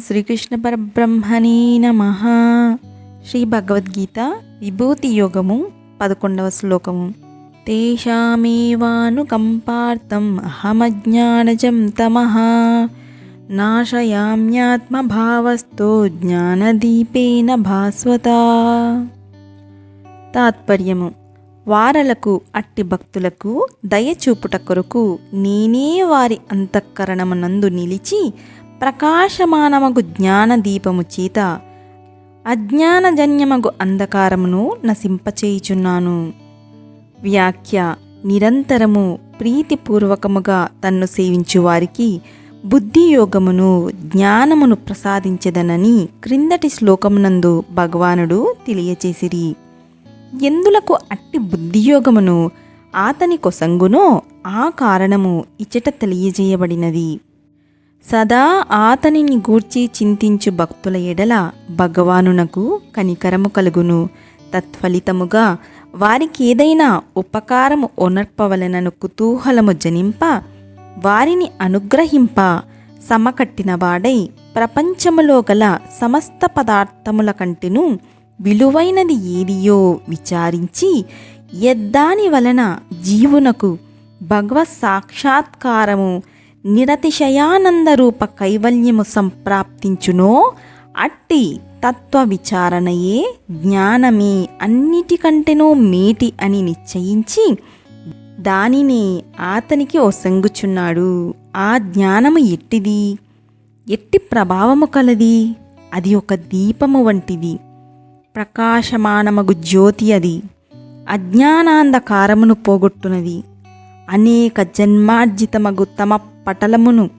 శ్రీకృష్ణ పరబ్రహ్మణే నమ. శ్రీ భగవద్గీత విభూతి యోగము పదకొండవ శ్లోకము. తేషామేవానుకంపార్థం అహమజ్ఞానజం తమః. నాశయామ్యాత్మభావస్థో జ్ఞానదీపేన భాస్వత. తాత్పర్యము. వారలకు అట్టి భక్తులకు దయచూపుట కొరకు నేనే వారి అంతఃకరణమునందు నిలిచి ప్రకాశమానమగు జ్ఞానదీపము చేత అజ్ఞానజన్యమగు అంధకారమును నశింపచేయుచున్నాను. వ్యాఖ్య నిరంతరము ప్రీతిపూర్వకముగా తన్ను సేవించు వారికి బుద్ధియోగమును జ్ఞానమును ప్రసాదించదనని క్రిందటి శ్లోకమునందు భగవానుడు తెలియచేసిరి. ఎందులకు అట్టి బుద్ధియోగమును ఆతని కొసంగునో ఆ కారణము ఇచట తెలియజేయబడినది. సదా ఆతనిని గూర్చి చింతించు భక్తుల ఎడల భగవానునకు కనికరము కలుగును. తత్ఫలితముగా వారికి ఏదైనా ఉపకారము ఒనర్పవలనను కుతూహలము జనింప వారిని అనుగ్రహింప సమకట్టిన వాడై ప్రపంచములో గల సమస్త పదార్థముల కంటెను విలువైనది ఏదియో విచారించి ఎద్దాని వలన జీవునకు భగవత్ సాక్షాత్కారము నిరతిశయానందరూప కైవల్యము సంప్రాప్తించునో అట్టి తత్వ విచారణయే జ్ఞానమే అన్నిటికంటేనో మేటి అని నిశ్చయించి దానినే అతనికి ఒసంగుచున్నాడు ఆ జ్ఞానము ఎట్టిది? ఎట్టి ప్రభావము కలది? అది ఒక దీపము వంటిది. ప్రకాశమానమగు జ్యోతి అది. అజ్ఞానాంధకారమును పోగొట్టునది. అనేక జన్మార్జితమగు తమ పటలమును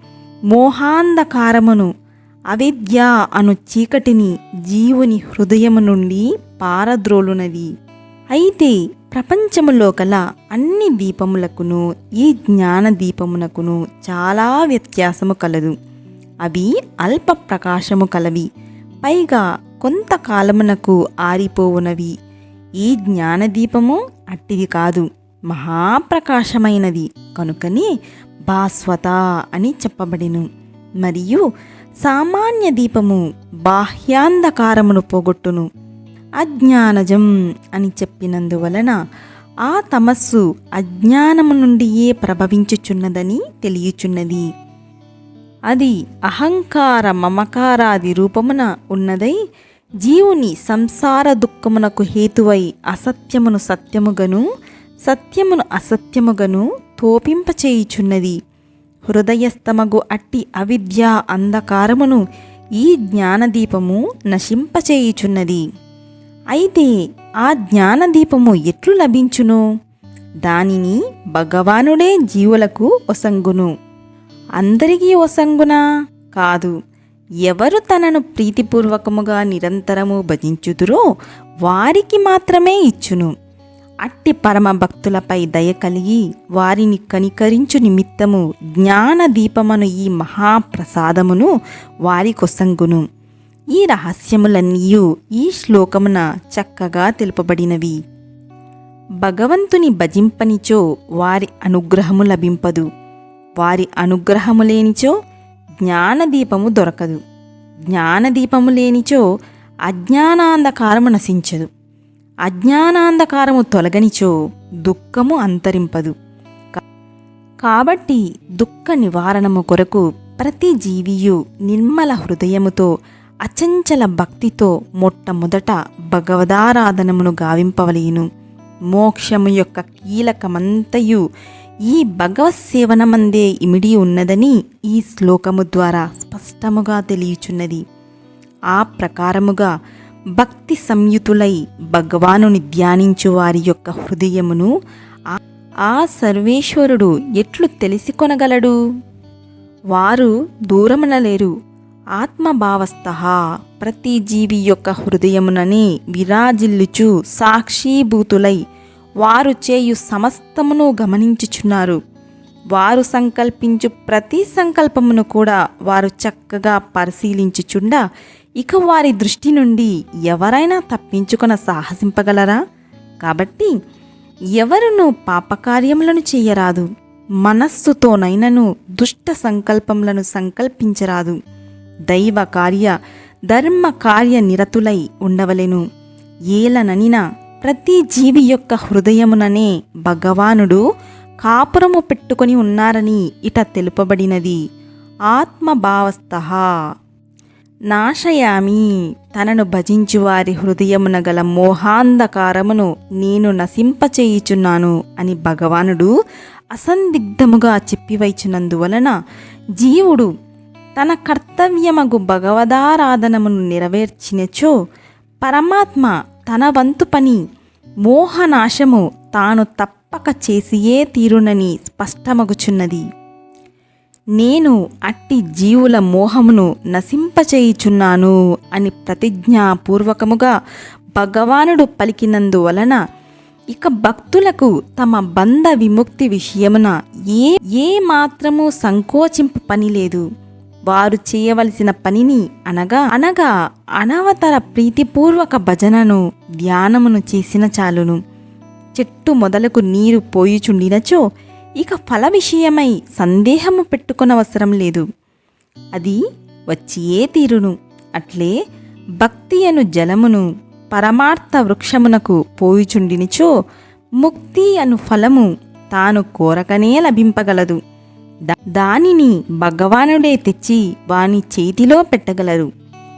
మోహాంధకారమును అవిద్య అను చీకటిని జీవుని హృదయము నుండి పారద్రోలునది అయితే ప్రపంచములో గల అన్ని దీపములకును ఈ జ్ఞాన దీపమునకును చాలా వ్యత్యాసము కలదు. అవి అల్ప ప్రకాశము కలవి పైగా కొంతకాలమునకు ఆరిపోవునవి. ఈ జ్ఞానదీపము అట్టిది కాదు. మహాప్రకాశమైనది. కనుకనే భాస్వత అని చెప్పబడిను. మరియు సామాన్య దీపము బాహ్యాంధకారమును పోగొట్టును. అజ్ఞానజం అని చెప్పినందువలన ఆ తమస్సు అజ్ఞానము నుండియే ప్రభవించుచున్నదని తెలియచున్నది. అది అహంకార మమకారాది రూపమున ఉన్నదై జీవుని సంసార దుఃఖమునకు హేతువై అసత్యమును సత్యముగను సత్యమును అసత్యముగను తోపింపచేయుచున్నది. హృదయస్థమగు అట్టి అవిద్య అంధకారమును ఈ జ్ఞానదీపము నశింపచేయుచున్నది. అయితే ఆ జ్ఞానదీపము ఎట్లు లభించును? దానిని భగవానుడే జీవులకు ఒసంగును. అందరికీ ఒసంగునా? కాదు. ఎవరు తనను ప్రీతిపూర్వకముగా నిరంతరము భజించుదురో వారికి మాత్రమే ఇచ్చును. అట్టి పరమ భక్తులపై దయ కలిగి వారిని కనికరించు నిమిత్తము జ్ఞాన దీపమను ఈ మహాప్రసాదమును వారికొసంగును ఈ రహస్యములన్నీయు ఈ శ్లోకమున చక్కగా తెలుపబడినవి. భగవంతుని భజింపనిచో వారి అనుగ్రహము లభింపదు. వారి అనుగ్రహము లేనిచో జ్ఞానదీపము దొరకదు. జ్ఞానదీపము లేనిచో అజ్ఞానాంధకారము నశించదు. అజ్ఞానాంధకారము తొలగనిచో దుఃఖము అంతరింపదు. కాబట్టి దుఃఖ నివారణము కొరకు ప్రతి జీవియు నిర్మల హృదయముతో అచంచల భక్తితో మొట్టమొదట భగవదారాధనమును గావింపవలేను. మోక్షము యొక్క కీలకమంతయు ఈ భగవత్ సేవనమందే ఇమిడి ఉన్నదని ఈ శ్లోకము ద్వారా స్పష్టముగా తెలియచున్నది. ఆ ప్రకారముగా భక్తి సంయుతులై భగవానుని ధ్యానించు వారి యొక్క హృదయమును ఆ- ఆ సర్వేశ్వరుడు ఎట్లు తెలిసికొనగలడు? వారు దూరమున లేరు. ఆత్మభావస్థ ప్రతి జీవి యొక్క హృదయముననే విరాజిల్లుచు సాక్షీభూతులై వారు చేయు సమస్తమును గమనించుచున్నారు. వారు సంకల్పించు ప్రతి సంకల్పమును కూడా వారు చక్కగా పరిశీలించుచుండా ఇక వారి దృష్టి నుండి ఎవరైనా తప్పించుకొన సాహసింపగలరా? కాబట్టి ఎవరును పాపకార్యములను చేయరాదు మనస్సుతోనైనను దుష్ట సంకల్పములను సంకల్పించరాదు. దైవ కార్య ధర్మ కార్య నిరతులై ఉండవలెను. ఏలననిన ప్రతి జీవి యొక్క హృదయముననే భగవానుడు కాపురము పెట్టుకొని ఉన్నారని ఇట తెలుపబడినది. ఆత్మభావస్థ. నాశయామి. తనను భజించువారి హృదయమున గల మోహాంధకారమును నేను నశింపచేయుచున్నాను అని భగవానుడు అసందిగ్ధముగా చెప్పివైచున్నందువలన జీవుడు తన కర్తవ్యమగు భగవదారాధనమును నెరవేర్చినచో పరమాత్మ తన వంతు పని మోహనాశము తాను తప్పక చేసియే తీరునని స్పష్టమగుచున్నది. నేను అట్టి జీవుల మోహమును నశింపచేయుచున్నాను అని ప్రతిజ్ఞాపూర్వకముగా భగవానుడు పలికినందువలన ఇక భక్తులకు తమ బంధ విముక్తి విషయమున ఏ ఏ మాత్రము సంకోచింపు పని లేదు. వారు చేయవలసిన పనిని అనగా అనగా అనవతర ప్రీతిపూర్వక భజనను ధ్యానమును చేసిన చాలును. చెట్టు మొదలకు నీరు పోయిచుండినచో ఇక ఫల విషయమై సందేహము పెట్టుకునవసరం లేదు. అది వచ్చియే తీరును. అట్లే భక్తి అను జలమును పరమార్థ వృక్షమునకు పోయిచుండినిచో ముక్తి అను ఫలము తాను కోరకనే లభింపగలదు. దా- దానిని భగవానుడే తెచ్చి వాని చేతిలో పెట్టగలరు.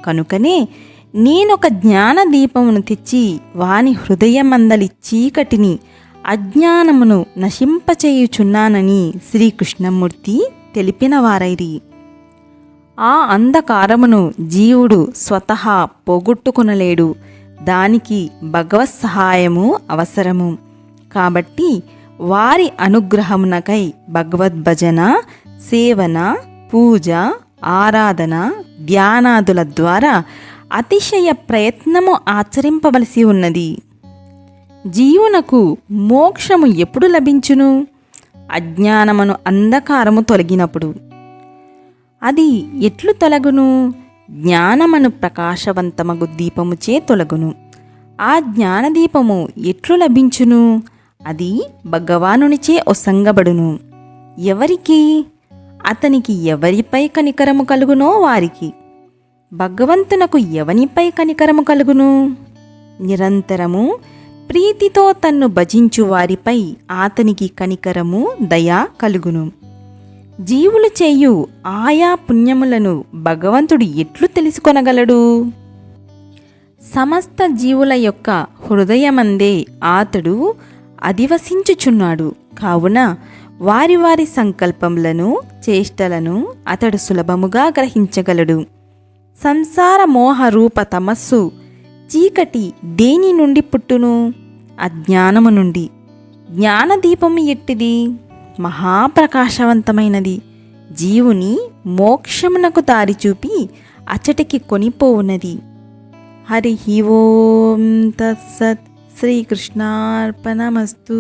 కనుకనే నేనొక జ్ఞాన దీపమును తెచ్చి వాని హృదయమందలి చీకటిని అజ్ఞానమును నశింపచేయుచున్నానని శ్రీకృష్ణమూర్తి తెలిపిన వారైరి ఆ అంధకారమును జీవుడు స్వతహా పోగొట్టుకునలేడు. దానికి భగవత్ సహాయము అవసరము. కాబట్టి వారి అనుగ్రహమునకై భగవద్భజన సేవన పూజ ఆరాధన ధ్యానాదుల ద్వారా అతిశయ ప్రయత్నము ఆచరింపవలసి ఉన్నది. జీవునకు మోక్షము ఎప్పుడు లభించును? అజ్ఞానమును అంధకారము తొలగినప్పుడు. అది ఎట్లు తొలగును? జ్ఞానమను ప్రకాశవంతమగు దీపముచే తొలగును. ఆ జ్ఞానదీపము ఎట్లు లభించును? అది భగవానునిచే ఒసంగబడును. ఎవరికి? అతనికి ఎవరిపై కనికరము కలుగునో వారికి. భగవంతునకు ఎవనిపై కనికరము కలుగును? నిరంతరము ప్రీతితో తన్ను భజించు వారిపై అతనికి కనికరము దయ కలుగును. జీవులు చేయు ఆయా పుణ్యములను భగవంతుడు ఎట్లు తెలుసుకొనగలడు? సమస్త జీవుల యొక్క హృదయమందే అతడు అధివసించుచున్నాడు. కావున వారి వారి సంకల్పములను చేష్టలను అతడు సులభముగా గ్రహించగలడు. సంసార మోహ రూప తమస్సు చీకటి దేని నుండి పుట్టును? అజ్ఞానము నుండి. జ్ఞానదీపము ఎట్టిది? మహాప్రకాశవంతమైనది. జీవుని మోక్షమునకు దారి చూపి అచటికి కొనిపోవునది. హరి ఓం తత్సత్ శ్రీకృష్ణార్పణమస్తు.